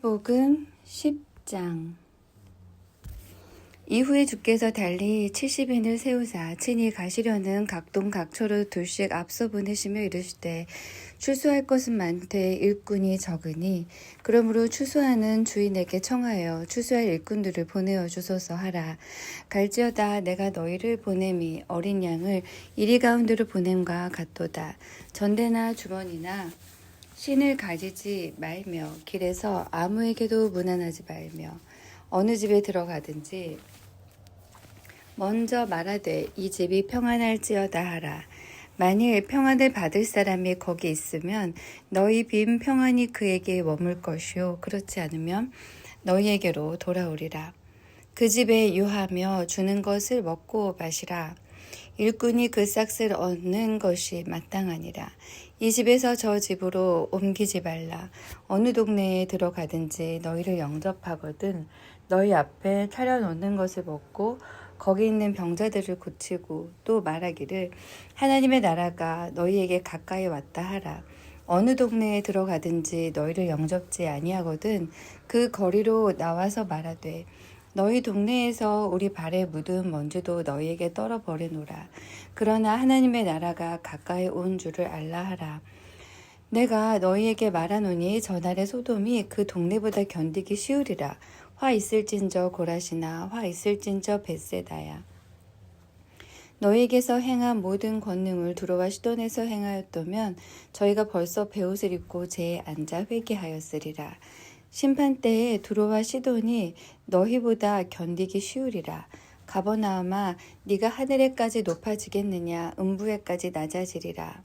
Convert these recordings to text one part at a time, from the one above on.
복음 10장. 이후에 주께서 달리 70인을 세우사 친히 가시려는 각동 각처로 둘씩 앞서 보내시며 이르시되 출소할 것은 많되 일꾼이 적으니 그러므로 추수하는 주인에게 청하여 추수할 일꾼들을 보내어 주소서 하라. 갈지어다 내가 너희를 보냄이 어린 양을 이리 가운데로 보냄과 같도다. 전대나 주머니나 신을 가지지 말며 길에서 아무에게도 무난하지 말며 어느 집에 들어가든지 먼저 말하되 이 집이 평안할지어다 하라. 만일 평안을 받을 사람이 거기 있으면 너희 빈 평안이 그에게 머물 것이요 그렇지 않으면 너희에게로 돌아오리라. 그 집에 유하며 주는 것을 먹고 마시라. 일꾼이 그 싹을 얻는 것이 마땅하니라. 이 집에서 저 집으로 옮기지 말라. 어느 동네에 들어가든지 너희를 영접하거든 너희 앞에 차려놓는 것을 먹고 거기 있는 병자들을 고치고 또 말하기를 하나님의 나라가 너희에게 가까이 왔다 하라. 어느 동네에 들어가든지 너희를 영접지 아니하거든 그 거리로 나와서 말하되 너희 동네에서 우리 발에 묻은 먼지도 너희에게 떨어버리노라. 그러나 하나님의 나라가 가까이 온 줄을 알라 하라. 내가 너희에게 말하노니 저날의 소돔이 그 동네보다 견디기 쉬우리라. 화 있을진저 고라시나 화 있을진저 벳세다야. 너희에게서 행한 모든 권능을 두로와 시돈에서 행하였다면 저희가 벌써 베옷을 입고 제에 앉아 회개하였으리라. 심판 때에 두로와 시돈이 너희보다 견디기 쉬우리라. 가버나움아 네가 하늘에까지 높아지겠느냐 음부에까지 낮아지리라.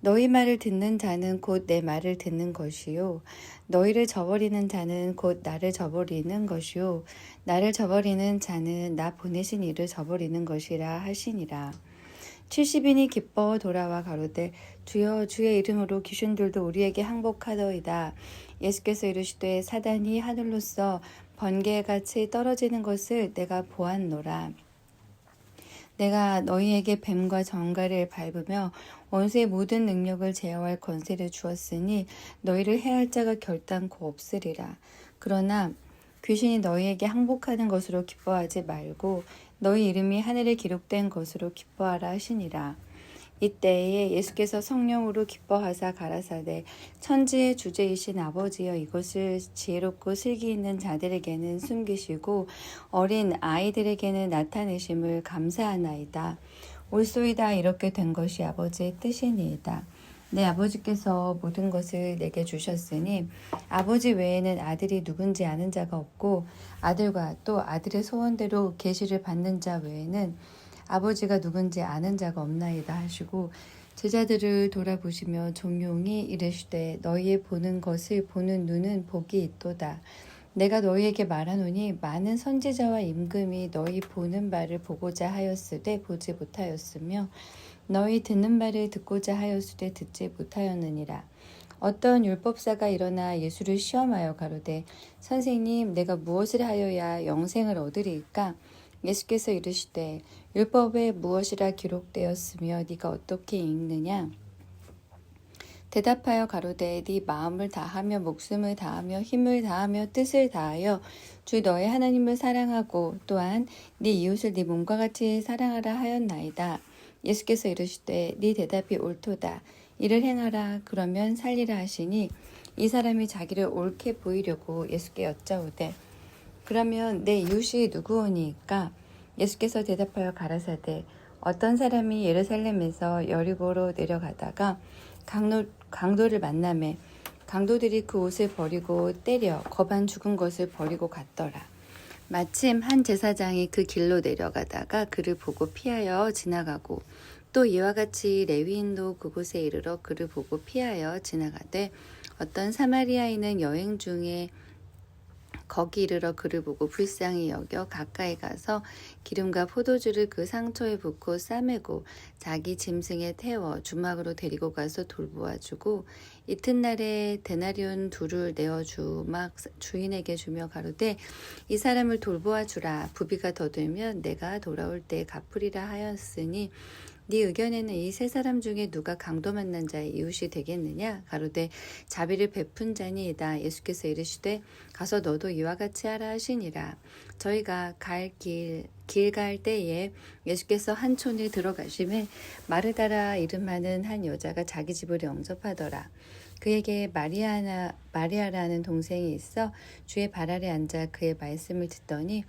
너희 말을 듣는 자는 곧 내 말을 듣는 것이요 너희를 저버리는 자는 곧 나를 저버리는 것이요 나를 저버리는 자는 나 보내신 이를 저버리는 것이라 하시니라. 70인이 기뻐 돌아와 가로되 주여 주의 이름으로 귀신들도 우리에게 항복하더이다. 예수께서 이르시되 사단이 하늘로서 번개같이 떨어지는 것을 내가 보았노라. 내가 너희에게 뱀과 정갈을 밟으며 원수의 모든 능력을 제어할 권세를 주었으니 너희를 해할 자가 결단코 없으리라. 그러나 귀신이 너희에게 항복하는 것으로 기뻐하지 말고 너희 이름이 하늘에 기록된 것으로 기뻐하라 하시니라. 이때에 예수께서 성령으로 기뻐하사 가라사대 천지의 주제이신 아버지여 이것을 지혜롭고 슬기 있는 자들에게는 숨기시고 어린 아이들에게는 나타내심을 감사하나이다. 올소이다 이렇게 된 것이 아버지의 뜻이니이다. 내 아버지께서 모든 것을 내게 주셨으니 아버지 외에는 아들이 누군지 아는 자가 없고 아들과 또 아들의 소원대로 계시를 받는 자 외에는 아버지가 누군지 아는 자가 없나이다 하시고 제자들을 돌아보시며 종용이 이르시되 너희의 보는 것을 보는 눈은 복이 있도다. 내가 너희에게 말하노니 많은 선지자와 임금이 너희 보는 바를 보고자 하였으되 보지 못하였으며 너희 듣는 바를 듣고자 하였으되 듣지 못하였느니라. 어떤 율법사가 일어나 예수를 시험하여 가로되 선생님 내가 무엇을 하여야 영생을 얻으리까 예수께서 이르시되 율법에 무엇이라 기록되었으며 네가 어떻게 읽느냐 대답하여 가로되 네 마음을 다하며 목숨을 다하며 힘을 다하며 뜻을 다하여 주 너의 하나님을 사랑하고 또한 네 이웃을 네 몸과 같이 사랑하라 하였나이다. 예수께서 이르시되 네 대답이 옳도다. 이를 행하라 그러면 살리라 하시니 이 사람이 자기를 옳게 보이려고 예수께 여짜오되 그러면 내 이웃이 누구오니까 예수께서 대답하여 가라사대 어떤 사람이 예루살렘에서 여리고로 내려가다가 강도, 강도를 만남에 강도들이 그 옷을 버리고 때려 거반 죽은 것을 버리고 갔더라. 마침 한 제사장이 그 길로 내려가다가 그를 보고 피하여 지나가고 또 이와 같이 레위인도 그곳에 이르러 그를 보고 피하여 지나가되 어떤 사마리아인은 여행 중에 거기 이르러 그를 보고 불쌍히 여겨 가까이 가서 기름과 포도주를 그 상처에 붓고 싸매고 자기 짐승에 태워 주막으로 데리고 가서 돌보아 주고 이튿날에 데나리온 둘을 내어 주막 주인에게 주며 가로되 이 사람을 돌보아 주라. 부비가 더 들면 내가 돌아올 때 갚으리라 하였으니 네 의견에는 이 세 사람 중에 누가 강도 만난 자의 이웃이 되겠느냐? 가로되 자비를 베푼 자니이다. 예수께서 이르시되 가서 너도 이와 같이 하라 하시니라. 저희가 갈 길 길 갈 때에 예수께서 한 촌에 들어가심에 마르다라 이름하는 한 여자가 자기 집을 영접하더라. 그에게 마리아나 마리아라는 동생이 있어 주의 발 아래 앉아 그의 말씀을 듣더니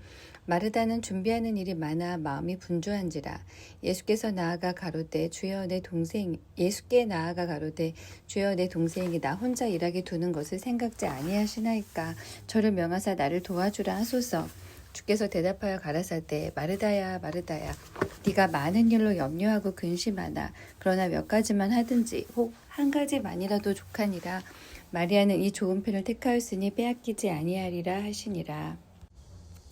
마르다는 준비하는 일이 많아 마음이 분주한지라 예수께서 나아가 가로되 주여 내 동생 예수께 나아가 가로되 주여 내 동생이 나 혼자 일하게 두는 것을 생각지 아니하시나이까? 저를 명하사 나를 도와주라 하소서. 주께서 대답하여 가라사대 마르다야 마르다야 네가 많은 일로 염려하고 근심하나 그러나 몇 가지만 하든지 혹 한 가지만이라도 족하니라. 마리아는 이 좋은 편을 택하였으니 빼앗기지 아니하리라 하시니라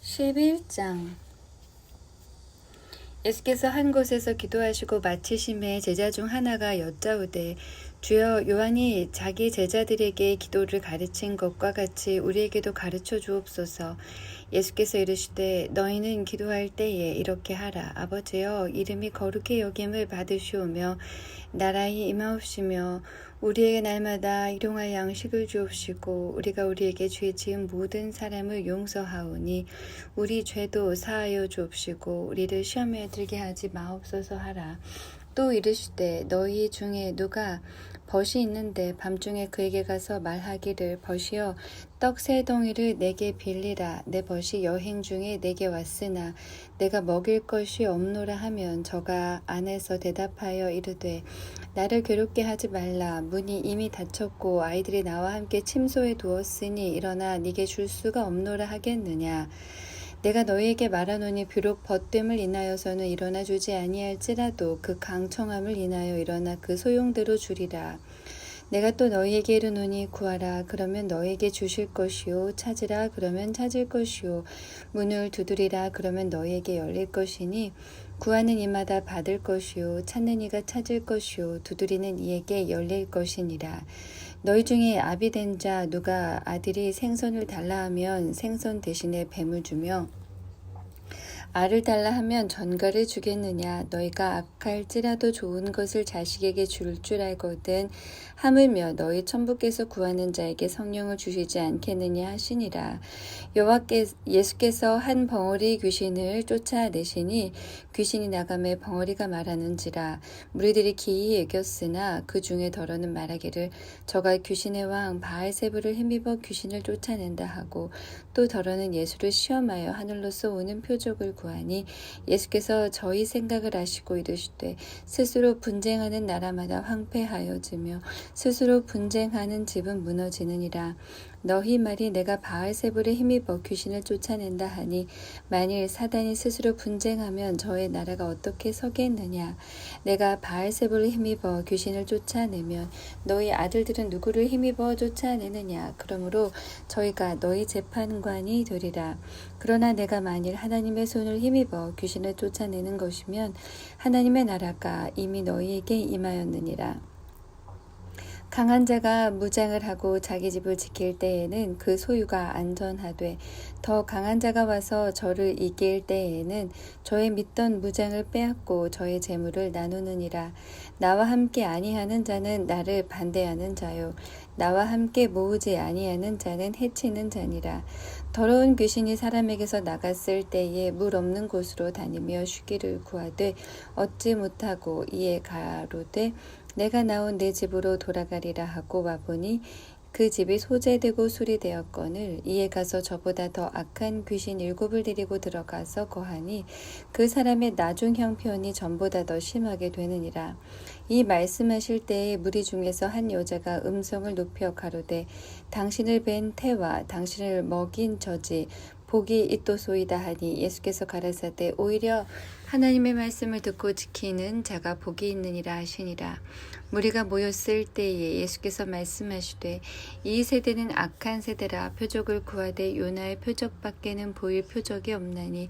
11장. 예수께서 한 곳에서 기도하시고 마치심에 제자 중 하나가 여짜오되 주여 요한이 자기 제자들에게 기도를 가르친 것과 같이 우리에게도 가르쳐 주옵소서. 예수께서 이르시되 너희는 기도할 때에 이렇게 하라. 아버지여 이름이 거룩히 여김을 받으시오며 나라의 임하옵시며 우리에게 날마다 일용할 양식을 주옵시고 우리가 우리에게 죄 지은 모든 사람을 용서하오니 우리 죄도 사하여 주옵시고 우리를 시험에 들게 하지 마옵소서 하라. 또 이르시되 너희 중에 누가 벗이 있는데 밤중에 그에게 가서 말하기를 벗이여 떡 세 덩이를 내게 빌리라. 내 벗이 여행 중에 내게 왔으나 내가 먹일 것이 없노라 하면 저가 안에서 대답하여 이르되 나를 괴롭게 하지 말라. 문이 이미 닫혔고 아이들이 나와 함께 침소에 두었으니 일어나 네게 줄 수가 없노라 하겠느냐 내가 너희에게 말하노니 비록 벗됨을 인하여서는 일어나 주지 아니할지라도 그 강청함을 인하여 일어나 그 소용대로 주리라. 내가 또 너희에게 이르노니 구하라. 그러면 너희에게 주실 것이요. 찾으라. 그러면 찾을 것이요. 문을 두드리라. 그러면 너희에게 열릴 것이니 구하는 이마다 받을 것이요. 찾는 이가 찾을 것이요. 두드리는 이에게 열릴 것이니라 너희 중에 아비 된 자 누가 아들이 생선을 달라 하면 생선 대신에 뱀을 주며 알을 달라 하면 전가를 주겠느냐? 너희가 악할지라도 좋은 것을 자식에게 줄줄 알거든 하물며 너희 천부께서 구하는 자에게 성령을 주시지 않겠느냐 하시니라. 여호와께 예수께서 한 벙어리 귀신을 쫓아내시니 귀신이 나감에 벙어리가 말하는지라. 무리들이 기이 여겼으나 그 중에 더러는 말하기를 저가 귀신의 왕 바알세부를 힘입어 귀신을 쫓아낸다 하고 또 더러는 예수를 시험하여 하늘로서 오는 표적을 구 하니 예수께서 저희 생각을 아시고 이르시되 스스로 분쟁하는 나라마다 황폐하여지며 스스로 분쟁하는 집은 무너지느니라 너희 말이 내가 바알세불에 힘입어 귀신을 쫓아낸다 하니 만일 사단이 스스로 분쟁하면 저의 나라가 어떻게 서겠느냐? 내가 바알세불에 힘입어 귀신을 쫓아내면 너희 아들들은 누구를 힘입어 쫓아내느냐? 그러므로 저희가 너희 재판관이 되리라. 그러나 내가 만일 하나님의 손을 힘입어 귀신을 쫓아내는 것이면 하나님의 나라가 이미 너희에게 임하였느니라 강한 자가 무장을 하고 자기 집을 지킬 때에는 그 소유가 안전하되 더 강한 자가 와서 저를 이길 때에는 저의 믿던 무장을 빼앗고 저의 재물을 나누느니라. 나와 함께 아니하는 자는 나를 반대하는 자요. 나와 함께 모으지 아니하는 자는 해치는 자니라. 더러운 귀신이 사람에게서 나갔을 때에 물 없는 곳으로 다니며 쉬기를 구하되 얻지 못하고 이에 가로되 내가 나온 내 집으로 돌아가리라 하고 와보니 그 집이 소재되고 수리되었거늘 이에 가서 저보다 더 악한 귀신 일곱을 데리고 들어가서 거하니 그 사람의 나중 형편이 전보다 더 심하게 되느니라. 이 말씀하실 때에 무리 중에서 한 여자가 음성을 높여 가로되 당신을 뵌 태와 당신을 먹인 저지 복이 있도소이다 하니 예수께서 가라사대 오히려 하나님의 말씀을 듣고 지키는 자가 복이 있느니라 하시니라. 무리가 모였을 때에 예수께서 말씀하시되 이 세대는 악한 세대라 표적을 구하되 요나의 표적밖에는 보일 표적이 없나니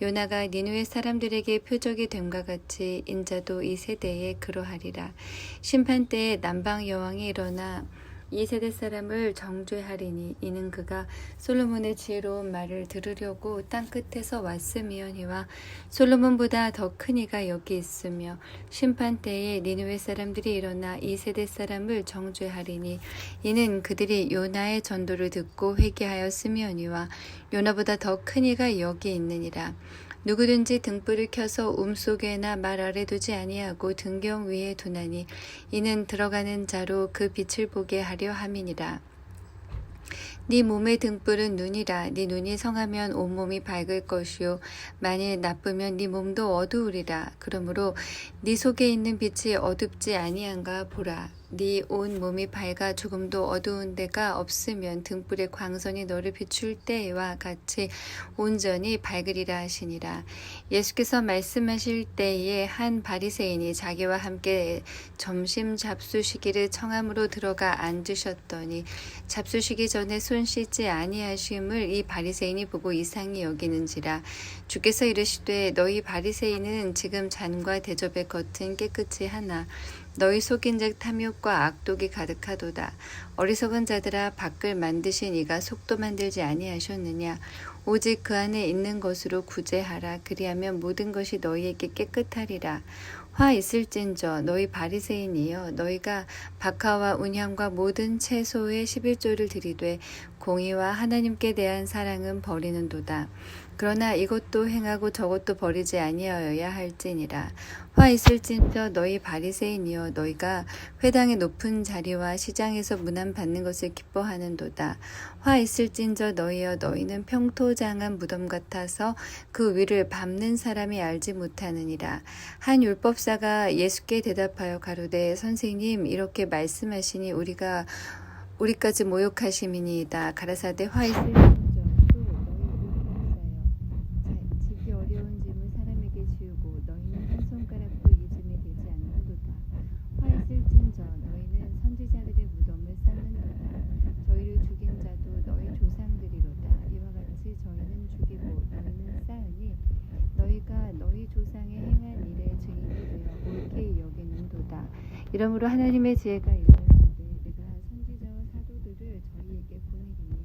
요나가 니누의 사람들에게 표적이 됨과 같이 인자도 이 세대에 그러하리라. 심판 때에 남방 여왕이 일어나 이 세대 사람을 정죄하리니 이는 그가 솔로몬의 지혜로운 말을 들으려고 땅 끝에서 왔음이oni와 솔로몬보다 더 큰 이가 여기 있으며 심판 때에 니느웨 사람들이 일어나 이 세대 사람을 정죄하리니 이는 그들이 요나의 전도를 듣고 회개하였음이oni와 요나보다 더 큰 이가 여기 있느니라 누구든지 등불을 켜서 움 속에나 말 아래 두지 아니하고 등경 위에 두나니 이는 들어가는 자로 그 빛을 보게 하려 함이니라. 네 몸의 등불은 눈이라. 네 눈이 성하면 온몸이 밝을 것이요. 만일 나쁘면 네 몸도 어두우리라. 그러므로 네 속에 있는 빛이 어둡지 아니한가 보라 네 온 몸이 밝아 조금도 어두운 데가 없으면 등불의 광선이 너를 비출 때와 같이 온전히 밝으리라 하시니라. 예수께서 말씀하실 때에 한 바리새인이 자기와 함께 점심 잡수시기를 청함으로 들어가 앉으셨더니 잡수시기 전에 손 씻지 아니하심을 이 바리새인이 보고 이상히 여기는지라. 주께서 이르시되 너희 바리새인은 지금 잔과 대접의 겉은 깨끗이 하나 너희 속인즉 탐욕과 악독이 가득하도다. 어리석은 자들아 밖을 만드신 이가 속도 만들지 아니하셨느냐. 오직 그 안에 있는 것으로 구제하라. 그리하면 모든 것이 너희에게 깨끗하리라. 화 있을진저 너희 바리새인이여 너희가 박하와 운향과 모든 채소의 11조를 들이되 공의와 하나님께 대한 사랑은 버리는도다. 그러나 이것도 행하고 저것도 버리지 아니하여야 할지니라. 화 있을진저 너희 바리새인이여 너희가 회당의 높은 자리와 시장에서 문안 받는 것을 기뻐하는도다. 화 있을진저 너희여 너희는 평토장한 무덤 같아서 그 위를 밟는 사람이 알지 못하느니라. 한 율법사가 예수께 대답하여 가로되 선생님 이렇게 말씀하시니 우리가 우리까지 모욕하심이니이다. 가라사대 화 있을 이러므로 하나님의 지혜가 이르렀으되 내가 선지자와 사도들을 저희에게 보내리니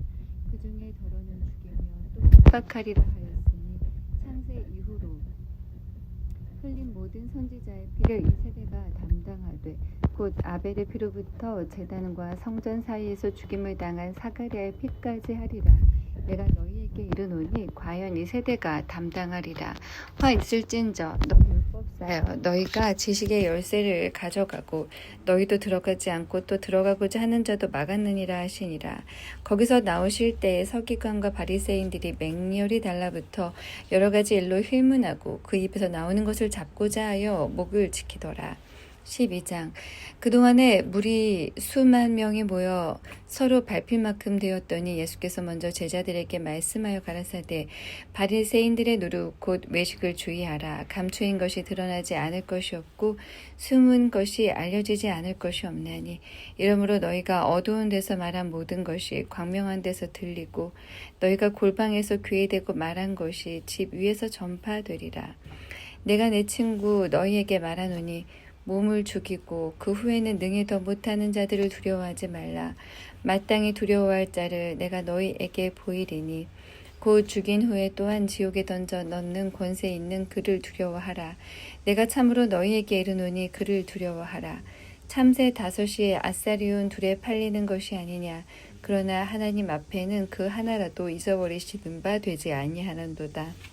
그 중에 더러는 죽이며 또 핍박하리라 하였으니 창세 이후로 흘린 모든 선지자의 피를 이 세대가 담당하되 곧 아벨의 피로부터 제단과 성전 사이에서 죽임을 당한 사가랴의 피까지 하리라. 내가 너희에게 이르노니 과연 이 세대가 담당하리라. 화 있을진저 율법사여 너희가 지식의 열쇠를 가져가고 너희도 들어가지 않고 또 들어가고자 하는 자도 막았느니라 하시니라. 거기서 나오실 때에 서기관과 바리새인들이 맹렬히 달라붙어 여러 가지 일로 휘문하고 그 입에서 나오는 것을 잡고자 하여 목을 지키더라. 12장. 그동안에 무리 수만 명이 모여 서로 밟힐 만큼 되었더니 예수께서 먼저 제자들에게 말씀하여 가라사대 바리새인들의 노릇 곧 외식을 주의하라. 감추인 것이 드러나지 않을 것이 없고 숨은 것이 알려지지 않을 것이 없나니. 이러므로 너희가 어두운 데서 말한 모든 것이 광명한 데서 들리고 너희가 골방에서 귀에 대고 말한 것이 집 위에서 전파되리라. 내가 내 친구 너희에게 말하노니 몸을 죽이고 그 후에는 능히 더 못하는 자들을 두려워하지 말라. 마땅히 두려워할 자를 내가 너희에게 보이리니 곧 죽인 후에 또한 지옥에 던져 넣는 권세 있는 그를 두려워하라. 내가 참으로 너희에게 이르노니 그를 두려워하라. 참새 다섯이 아사리온 둘에 팔리는 것이 아니냐. 그러나 하나님 앞에는 그 하나라도 잊어버리시는 바 되지 아니하는도다.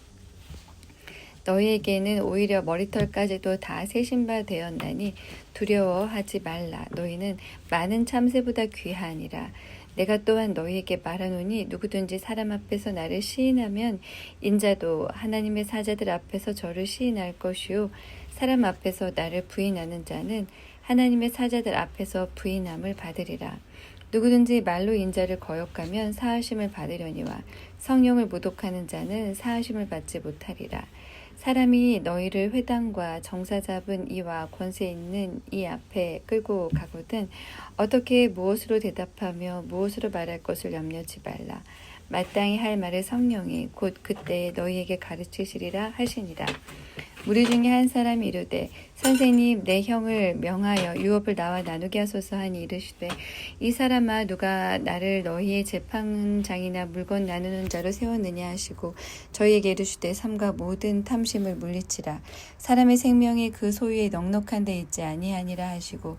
너희에게는 오히려 머리털까지도 다 세신 바 되었나니 두려워하지 말라. 너희는 많은 참새보다 귀하니라. 내가 또한 너희에게 말하노니 누구든지 사람 앞에서 나를 시인하면 인자도 하나님의 사자들 앞에서 저를 시인할 것이요 사람 앞에서 나를 부인하는 자는 하나님의 사자들 앞에서 부인함을 받으리라. 누구든지 말로 인자를 거역하면 사하심을 받으려니와 성령을 모독하는 자는 사하심을 받지 못하리라. 사람이 너희를 회당과 정사 잡은 이와 권세 있는 이 앞에 끌고 가거든 어떻게 무엇으로 대답하며 무엇으로 말할 것을 염려치 말라. 마땅히 할 말을 성령이 곧 그때 너희에게 가르치시리라 하시니라. 무리 중에 한 사람이 이르되 선생님 내 형을 명하여 유업을 나와 나누게 하소서 하니 이르시되 이 사람아 누가 나를 너희의 재판장이나 물건 나누는 자로 세웠느냐 하시고 저희에게 이르시되 삼가 모든 탐심을 물리치라. 사람의 생명이 그 소유에 넉넉한 데 있지 아니하니라 하시고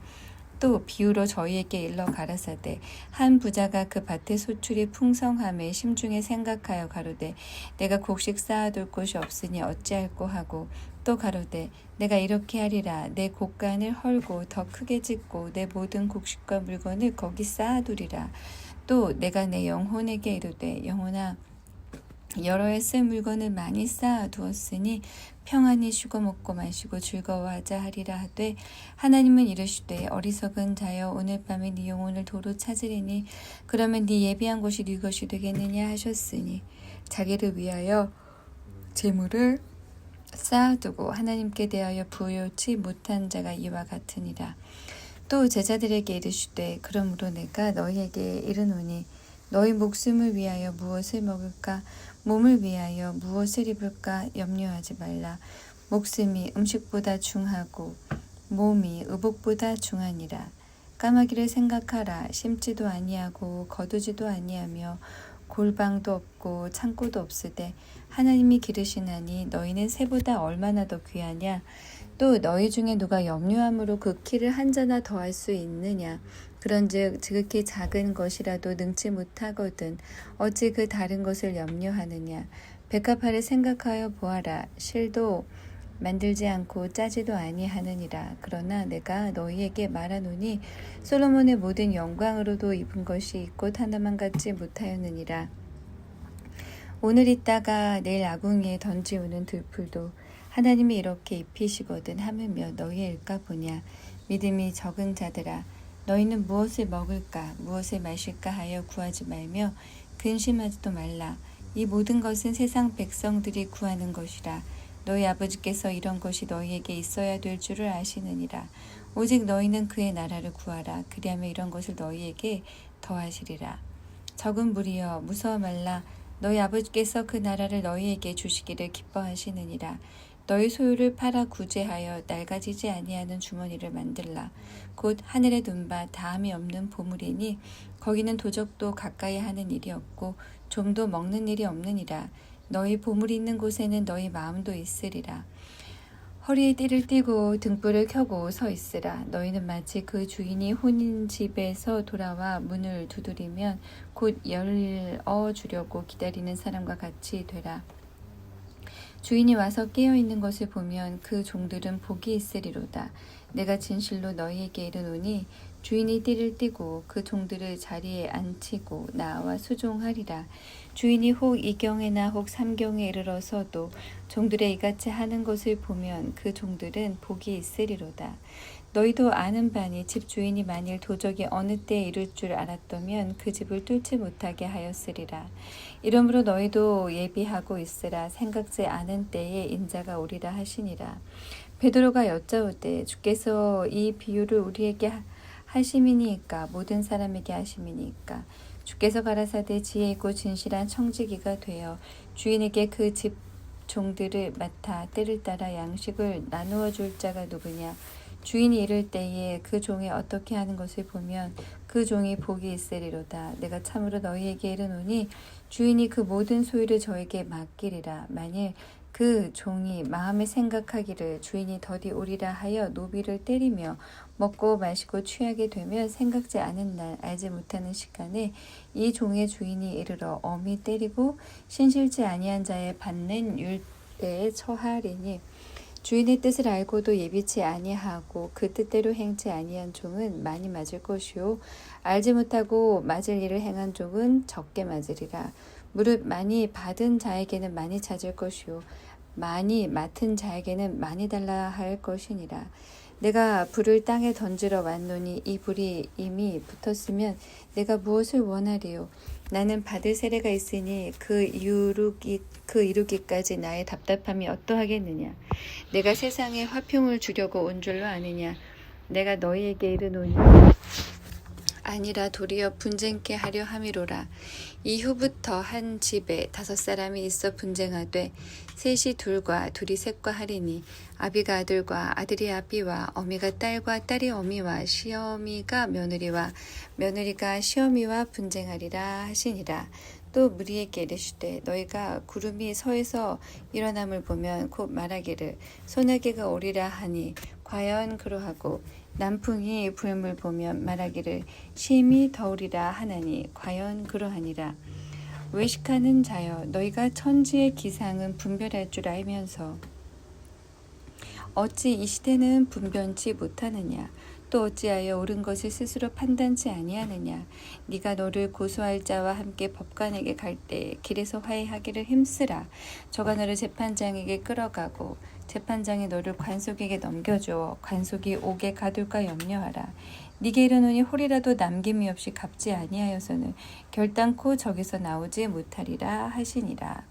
또 비유로 저희에게 일러 가라사대 한 부자가 그 밭의 소출이 풍성함에 심중에 생각하여 가로되 내가 곡식 쌓아둘 곳이 없으니 어찌할꼬 하고 또 가로되 내가 이렇게 하리라. 내 곡간을 헐고 더 크게 짓고 내 모든 곡식과 물건을 거기 쌓아두리라. 또 내가 내 영혼에게 이르되 영혼아 여러 해쓸 물건을 많이 쌓아 두었으니 평안히 쉬고 먹고 마시고 즐거워하자 하리라 하되 하나님은 이르시되 어리석은 자여 오늘 밤에 네 영혼을 도로 찾으리니 그러면 네 예비한 것이 네 것이 되겠느냐 하셨으니 자기를 위하여 재물을 쌓아두고 하나님께 대하여 부요치 못한 자가 이와 같으니라 또 제자들에게 이르시되 그러므로 내가 너희에게 이르노니 너희 목숨을 위하여 무엇을 먹을까 몸을 위하여 무엇을 입을까 염려하지 말라. 목숨이 음식보다 중하고 몸이 의복보다 중하니라. 까마귀를 생각하라. 심지도 아니하고 거두지도 아니하며 골방도 없고 창고도 없으되 하나님이 기르시나니 너희는 새보다 얼마나 더 귀하냐. 또 너희 중에 누가 염려함으로 그 키를 한 자나 더할 수 있느냐. 그런즉 지극히 작은 것이라도 능치 못하거든 어찌 그 다른 것을 염려하느냐 백합화를 생각하여 보아라 실도 만들지 않고 짜지도 아니하느니라 그러나 내가 너희에게 말하노니 솔로몬의 모든 영광으로도 입은 것이 꽃 하나만 갖지 못하였느니라 오늘 있다가 내일 아궁이에 던지우는 들풀도 하나님이 이렇게 입히시거든 하물며 너희의 일까 보냐 믿음이 적은 자들아 너희는 무엇을 먹을까, 무엇을 마실까 하여 구하지 말며 근심하지도 말라. 이 모든 것은 세상 백성들이 구하는 것이라. 너희 아버지께서 이런 것이 너희에게 있어야 될 줄을 아시느니라. 오직 너희는 그의 나라를 구하라. 그리하면 이런 것을 너희에게 더하시리라. 적은 무리여 무서워 말라. 너희 아버지께서 그 나라를 너희에게 주시기를 기뻐하시느니라. 너희 소유를 팔아 구제하여 낡아지지 아니하는 주머니를 만들라. 곧 하늘에 둔바 다함이 없는 보물이니 거기는 도적도 가까이 하는 일이 없고 좀도 먹는 일이 없느니라. 너희 보물이 있는 곳에는 너희 마음도 있으리라. 허리에 띠를 띠고 등불을 켜고 서 있으라. 너희는 마치 그 주인이 혼인 집에서 돌아와 문을 두드리면 곧 열어 주려고 기다리는 사람과 같이 되라. 주인이 와서 깨어 있는 것을 보면 그 종들은 복이 있으리로다. 내가 진실로 너희에게 이르노니 주인이 띠를 띠고 그 종들을 자리에 앉히고 나와 수종하리라. 주인이 혹 이경에나 혹 삼경에 이르러서도 종들의 이같이 하는 것을 보면 그 종들은 복이 있으리로다. 너희도 아는 바니 집 주인이 만일 도적이 어느 때에 이룰 줄 알았다면 그 집을 뚫지 못하게 하였으리라. 이러므로 너희도 예비하고 있으라 생각지 않은 때에 인자가 오리라 하시니라. 베드로가 여짜오되 주께서 이 비유를 우리에게 하심이니까 모든 사람에게 하심이니까 주께서 가라사대 지혜 있고 진실한 청지기가 되어 주인에게 그 집 종들을 맡아 때를 따라 양식을 나누어 줄 자가 누구냐 주인이 이를 때에 그 종이 어떻게 하는 것을 보면 그 종이 복이 있으리로다. 내가 참으로 너희에게 이르노니 주인이 그 모든 소유를 저에게 맡기리라. 만일 그 종이 마음에 생각하기를 주인이 더디 오리라 하여 노비를 때리며 먹고 마시고 취하게 되면 생각지 않은 날 알지 못하는 시간에 이 종의 주인이 이르러 엄히 때리고 신실지 아니한 자의 받는 율대에 처하리니 주인의 뜻을 알고도 예비치 아니하고 그 뜻대로 행치 아니한 종은 많이 맞을 것이요. 알지 못하고 맞을 일을 행한 종은 적게 맞으리라. 무릇 많이 받은 자에게는 많이 찾을 것이요 많이 맡은 자에게는 많이 달라 할 것이니라. 내가 불을 땅에 던지러 왔노니 이 불이 이미 붙었으면 내가 무엇을 원하리요? 나는 받을 세례가 있으니 그 이루기 그 이루기까지 나의 답답함이 어떠하겠느냐? 내가 세상에 화평을 주려고 온 줄로 아느냐? 내가 너희에게 이르노니 아니라 도리어 분쟁케 하려 함이로라. 이후부터 한 집에 다섯 사람이 있어 분쟁하되 셋이 둘과 둘이 셋과 하리니 아비가 아들과 아들이 아비와 어미가 딸과 딸이 어미와 시어미가 며느리와 며느리가 시어미와 분쟁하리라 하시니라. 또 무리에게 이르시되 너희가 구름이 서에서 일어남을 보면 곧 말하기를 소나기가 오리라 하니 과연 그러하고 남풍이 불물 보면 말하기를 심히 더우리라 하나니 과연 그러하니라. 외식하는 자여 너희가 천지의 기상은 분별할 줄 알면서. 어찌 이 시대는 분변치 못하느냐? 또 어찌하여 옳은 것을 스스로 판단치 아니하느냐? 네가 너를 고소할 자와 함께 법관에게 갈 때 길에서 화해하기를 힘쓰라. 저가 너를 재판장에게 끌어가고 재판장이 너를 관속에게 넘겨주어 관속이 옥에 가둘까 염려하라. 네게 이르노니 홀이라도 남김이 없이 갚지 아니하여서는 결단코 저기서 나오지 못하리라 하시니라